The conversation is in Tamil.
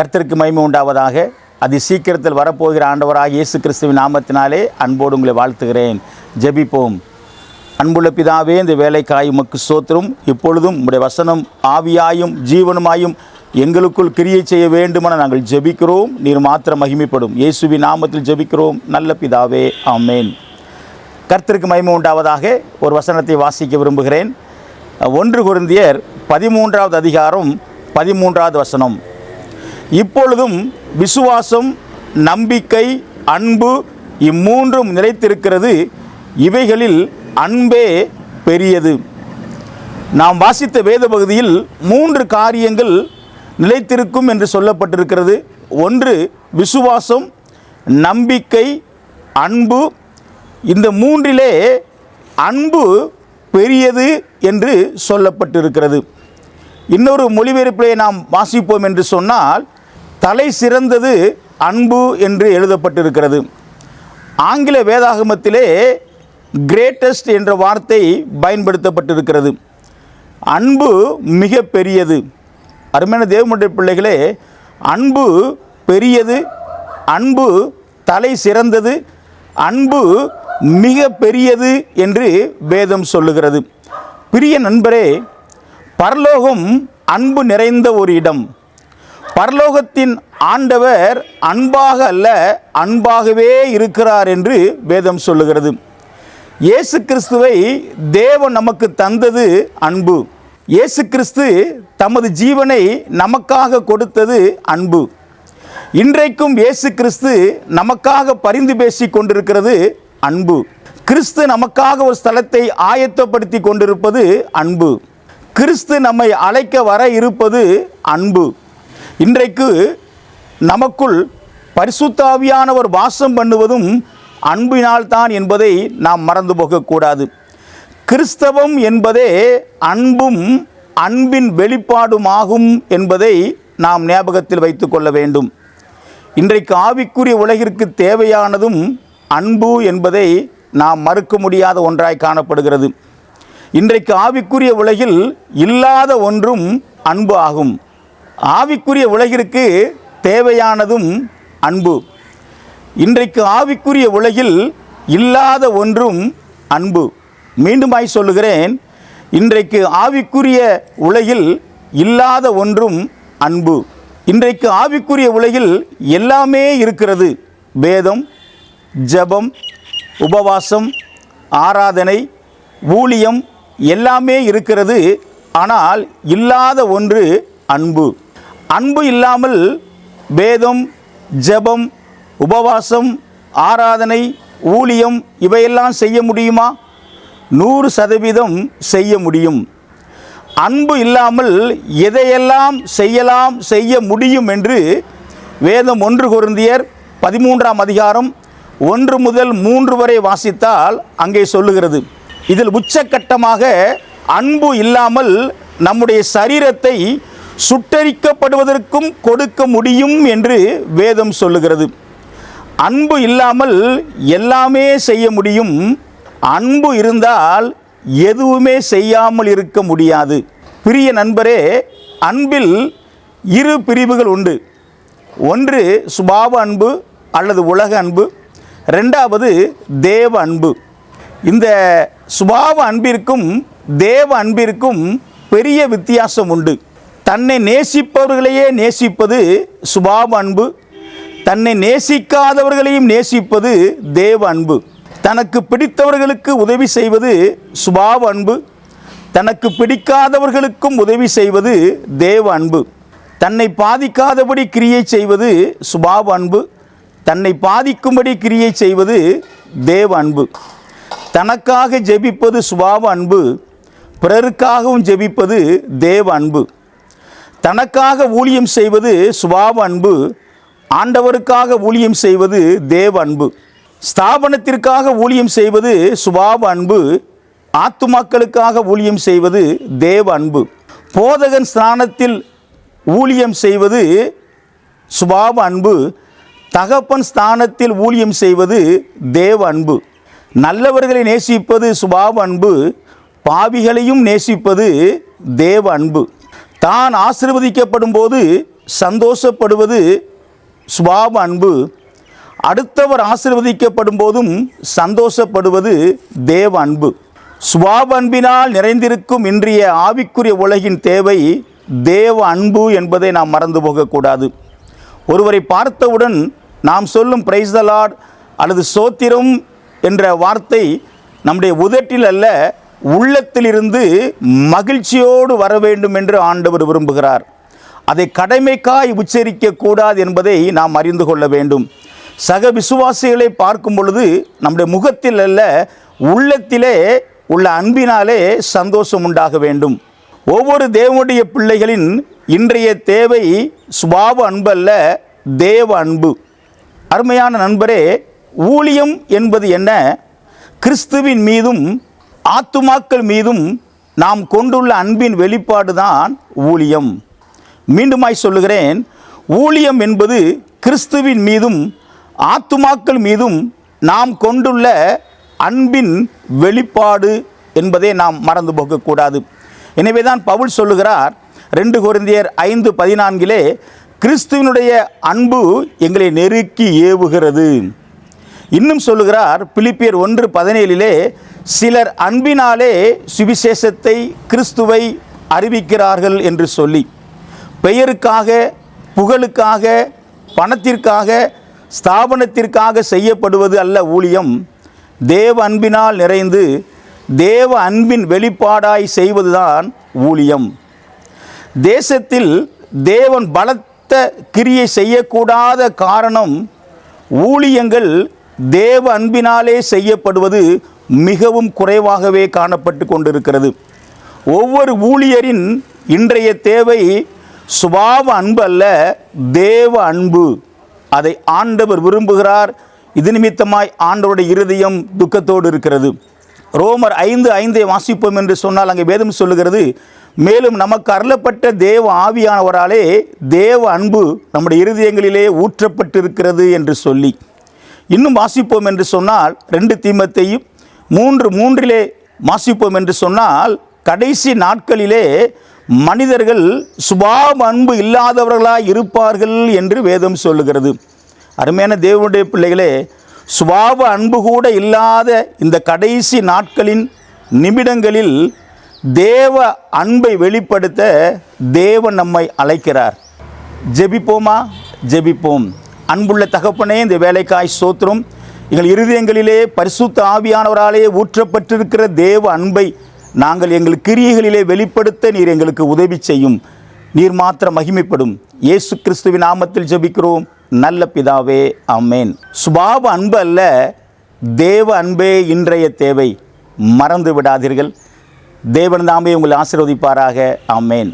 கர்த்தருக்கு மகிமை உண்டாவதாக. அது சீக்கிரத்தில் வரப்போகிற ஆண்டவராக இயேசு கிறிஸ்துவின் நாமத்தினாலே அன்போடு உங்களை வாழ்த்துகிறேன். ஜெபிப்போம். அன்புள்ள பிதாவே இந்த வேலைக்காய் உமக்கு சோத்திரம் இப்பொழுதும் உங்களுடைய வசனம் ஆவியாயும் ஜீவனுமாயும் எங்களுக்குள் கிரியை செய்ய வேண்டுமென நாங்கள் ஜெபிக்கிறோம். நீர் மாத்திரம் மகிமைப்படும். இயேசுவின் நாமத்தில் ஜெபிக்கிறோம். நல்ல பிதாவே ஆமேன். கர்த்தருக்கு மகிமை உண்டாவதாக ஒரு வசனத்தை வாசிக்க விரும்புகிறேன். ஒன்று குருந்தியர் பதிமூன்றாவது அதிகாரம் பதிமூன்றாவது வசனம். இப்பொழுதும் விசுவாசம் நம்பிக்கை அன்பு இம்மூன்றும் நிலைத்திருக்கிறது இவைகளில் அன்பே பெரியது. நாம் வாசித்த வேத பகுதியில் மூன்று காரியங்கள் நிலைத்திருக்கும் என்று சொல்லப்பட்டிருக்கிறது. ஒன்று விசுவாசம் நம்பிக்கை அன்பு. இந்த மூன்றிலே அன்பு பெரியது என்று சொல்லப்பட்டிருக்கிறது. இன்னொரு மொழிபெயர்ப்பிலே நாம் வாசிப்போம் என்று சொன்னால் தலை சிறந்தது அன்பு என்று எழுதப்பட்டிருக்கிறது. ஆங்கில வேதாகமத்திலே கிரேட்டஸ்ட் என்ற வார்த்தை பயன்படுத்தப்பட்டிருக்கிறது. அன்பு மிக பெரியது. அருமையான தேவனுடைய பிள்ளைகளே அன்பு பெரியது அன்பு தலை சிறந்தது அன்பு மிக பெரியது என்று வேதம் சொல்லுகிறது. பிரிய நண்பரே பரலோகம் அன்பு நிறைந்த ஒரு இடம். பரலோகத்தின் ஆண்டவர் அன்பாக அல்ல அன்பாகவே இருக்கிறார் என்று வேதம் சொல்லுகிறது. இயேசு கிறிஸ்துவை தேவன் நமக்கு தந்தது அன்பு. இயேசு கிறிஸ்து தமது ஜீவனை நமக்காக கொடுத்தது அன்பு. இன்றைக்கும் இயேசு கிறிஸ்து நமக்காக பரிந்து பேசி கொண்டிருக்கிறது அன்பு. கிறிஸ்து நமக்காக ஒரு ஸ்தலத்தை ஆயத்தப்படுத்தி கொண்டிருப்பது அன்பு. கிறிஸ்து நம்மை அழைக்க வர இருப்பது அன்பு. இன்றைக்கு நமக்குள் பரிசுத்தாவியானவர் வாசம் பண்ணுவதும் அன்பினால்தான் என்பதை நாம் மறந்து போகக்கூடாது. கிறிஸ்தவம் என்பதே அன்பும் அன்பின் வெளிப்பாடுமாகும் என்பதை நாம் ஞாபகத்தில் வைத்துக்கொள்ள வேண்டும். இன்றைக்கு ஆவிக்குரிய உலகிற்கு தேவையானதும் அன்பு என்பதை நாம் மறுக்க முடியாத ஒன்றாய் காணப்படுகிறது. இன்றைக்கு ஆவிக்குரிய உலகில் இல்லாத ஒன்றும் அன்பு ஆகும். ஆவிக்குரிய உலகிற்கு தேவையானதும் அன்பு. இன்றைக்கு ஆவிக்குரிய உலகில் இல்லாத ஒன்றும் அன்பு. மீண்டுமாய் சொல்லுகிறேன் இன்றைக்கு ஆவிக்குரிய உலகில் இல்லாத ஒன்றும் அன்பு. இன்றைக்கு ஆவிக்குரிய உலகில் எல்லாமே இருக்கிறது. வேதம் ஜெபம் உபவாசம் ஆராதனை ஊழியம் எல்லாமே இருக்கிறது. ஆனால் இல்லாத ஒன்று அன்பு. அன்பு இல்லாமல் வேதம் ஜெபம் உபவாசம் ஆராதனை ஊழியம் இவையெல்லாம் செய்ய முடியுமா? நூறு சதவீதம் செய்ய முடியும். அன்பு இல்லாமல் எதையெல்லாம் செய்யலாம் செய்ய முடியும் என்று வேதம் ஒன்று குருந்தியர் பதிமூன்றாம் அதிகாரம் ஒன்று முதல் மூன்று வரை வாசித்தால் அங்கே சொல்லுகிறது. இதில் உச்சக்கட்டமாக அன்பு இல்லாமல் நம்முடைய சரீரத்தை சுட்டரிக்கப்படுவதற்கும் கொடுக்க முடியும் என்று வேதம் சொல்லுகிறது. அன்பு இல்லாமல் எல்லாமே செய்ய முடியும். அன்பு இருந்தால் எதுவுமே செய்யாமல் இருக்க முடியாது. பிரிய நண்பரே அன்பில் இரு பிரிவுகள் உண்டு. ஒன்று சுபாவ அன்பு அல்லது உலக அன்பு ரெண்டாவது தேவ அன்பு. இந்த சுபாவ அன்பிற்கும் தேவ அன்பிற்கும் பெரிய வித்தியாசம் உண்டு. தன்னை நேசிப்பவர்களையே நேசிப்பது சுபாவ அன்பு. தன்னை நேசிக்காதவர்களையும் நேசிப்பது தேவ அன்பு. தனக்கு பிடித்தவர்களுக்கு உதவி செய்வது சுபாவ அன்பு. தனக்கு பிடிக்காதவர்களுக்கும் உதவி செய்வது தேவ அன்பு. தன்னை பாதிக்காதபடி கிரியை செய்வது சுபாவ அன்பு. தன்னை பாதிக்கும்படி கிரியை செய்வது தேவ அன்பு. தனக்காக ஜெபிப்பது சுபாவ அன்பு. பிறருக்காகவும் ஜெபிப்பது தேவ அன்பு. தனக்காக ஊழியம் செய்வது சுபாவ அன்பு ஆண்டவருக்காக ஊழியம் செய்வது தேவ அன்பு. ஸ்தாபனத்திற்காக ஊழியம் செய்வது சுபாவ அன்பு ஆத்துமாக்களுக்காக ஊழியம் செய்வது தேவ அன்பு. போதகன் ஸ்தானத்தில் ஊழியம் செய்வது சுபாவ அன்பு தகப்பன் ஸ்தானத்தில் ஊழியம் செய்வது தேவ அன்பு. நல்லவர்களை நேசிப்பது சுபாவ அன்பு பாவிகளையும் நேசிப்பது தேவ அன்பு. தான் ஆசிர்வதிக்கப்படும் போது சந்தோஷப்படுவது சுபாவ அன்பு. அடுத்தவர் ஆசிர்வதிக்கப்படும் போதும் சந்தோஷப்படுவது தேவ அன்பு. சுபாவ அன்பினால் நிறைந்திருக்கும் இன்றைய ஆவிக்குரிய உலகின் தேவை தேவ அன்பு என்பதை நாம் மறந்து போகக்கூடாது. ஒருவரை பார்த்தவுடன் நாம் சொல்லும் பிரைஸ் த லார்ட் அல்லது சோத்திரம் என்ற வார்த்தை நம்முடைய உதட்டில் அல்ல உள்ளத்திலிருந்து மகிழ்ச்சியோடு வர வேண்டும் என்று ஆண்டவர் விரும்புகிறார். அதை கடமைக்காய் உச்சரிக்க கூடாது என்பதை நாம் அறிந்து கொள்ள வேண்டும். சக விசுவாசிகளை பார்க்கும் பொழுது நம்முடைய முகத்தில் அல்ல உள்ளத்திலே உள்ள அன்பினாலே சந்தோஷம் உண்டாக வேண்டும். ஒவ்வொரு தேவனுடைய பிள்ளைகளின் இன்றைய தேவை சுபாவ அன்பல்ல தேவ அன்பு. அருமையான நண்பரே ஊழியம் என்பது என்ன? கிறிஸ்துவின் மீதும் ஆத்துமாக்கள் மீதும் நாம் கொண்டுள்ள அன்பின் வெளிப்பாடு தான் ஊழியம். மீண்டுமாய் சொல்லுகிறேன் ஊழியம் என்பது கிறிஸ்துவின் மீதும் ஆத்துமாக்கள் மீதும் நாம் கொண்டுள்ள அன்பின் வெளிப்பாடு என்பதை நாம் மறந்து போகக்கூடாது. எனவே தான் பவுல் சொல்லுகிறார் ரெண்டு குழந்தையர் ஐந்து பதினான்கிலே கிறிஸ்துவினுடைய அன்பு எங்களை நெருக்கி ஏவுகிறது. இன்னும் சொல்லுகிறார் பிலிப்பியர் ஒன்று பதினேழிலே சிலர் அன்பினாலே சுவிசேஷத்தை கிறிஸ்துவை அறிவிக்கிறார்கள் என்று சொல்லி பெயருக்காக புகழுக்காக பணத்திற்காக ஸ்தாபனத்திற்காக செய்யப்படுவது அல்ல ஊழியம். தேவ அன்பினால் நிறைந்து தேவ அன்பின் வெளிப்பாடாய் செய்வதுதான் ஊழியம். தேசத்தில் தேவன் பலத்த கிரியை செய்யக்கூடாத காரணம் ஊழியங்கள் தேவ அன்பினாலே செய்யப்படுவது மிகவும் குறைவாகவே காணப்பட்டு கொண்டிருக்கிறது. ஒவ்வொரு ஊழியரின் இன்றைய தேவை சுபாவ அன்பு அல்ல தேவ அன்பு. அதை ஆண்டவர் விரும்புகிறார். இது நிமித்தமாய் ஆண்டவருடைய இருதயம் துக்கத்தோடு இருக்கிறது. ரோமர் ஐந்து ஐந்தை வாசிப்போம் என்று சொன்னால் அங்கே வேதம் சொல்லுகிறது மேலும் நமக்கு அருளப்பட்ட தேவ ஆவியானவராலே தேவ அன்பு நம்முடைய இருதயங்களிலே ஊற்றப்பட்டிருக்கிறது என்று சொல்லி. இன்னும் வாசிப்போம் என்று சொன்னால் ரெண்டு தீமத்தையும் மூன்று மூன்றிலே வாசிப்போம் என்று சொன்னால் கடைசி நாட்களிலே மனிதர்கள் சுபாவ அன்பு இல்லாதவர்களாக இருப்பார்கள் என்று வேதம் சொல்லுகிறது. அருமையான தேவனுடைய பிள்ளைகளே சுபாவ அன்பு கூட இல்லாத இந்த கடைசி நாட்களின் நிமிடங்களில் தேவ அன்பை வெளிப்படுத்த தேவன் நம்மை அழைக்கிறார். ஜெபிப்போமா? ஜெபிப்போம். அன்புள்ள தகப்பனே இந்த வேலைக்காய் சோத்திரம் எங்கள் இருதயங்களிலே பரிசுத்த ஆவியானவராலே ஊற்றப்பட்டிருக்கிற தேவ அன்பை நாங்கள் எங்கள் கிரியைகளிலே வெளிப்படுத்த நீர் எங்களுக்கு உதவி செய்யும். நீர் மாத்திரம் மகிமைப்படும். இயேசு கிறிஸ்துவின் நாமத்தில் ஜபிக்கிறோம். நல்ல பிதாவே அம்மேன் சுபாவ அன்பு அல்ல தேவ அன்பே இன்றைய தேவை. மறந்து விடாதீர்கள். தேவன் தாமே உங்களை ஆசீர்வதிப்பாராக. அம்மேன்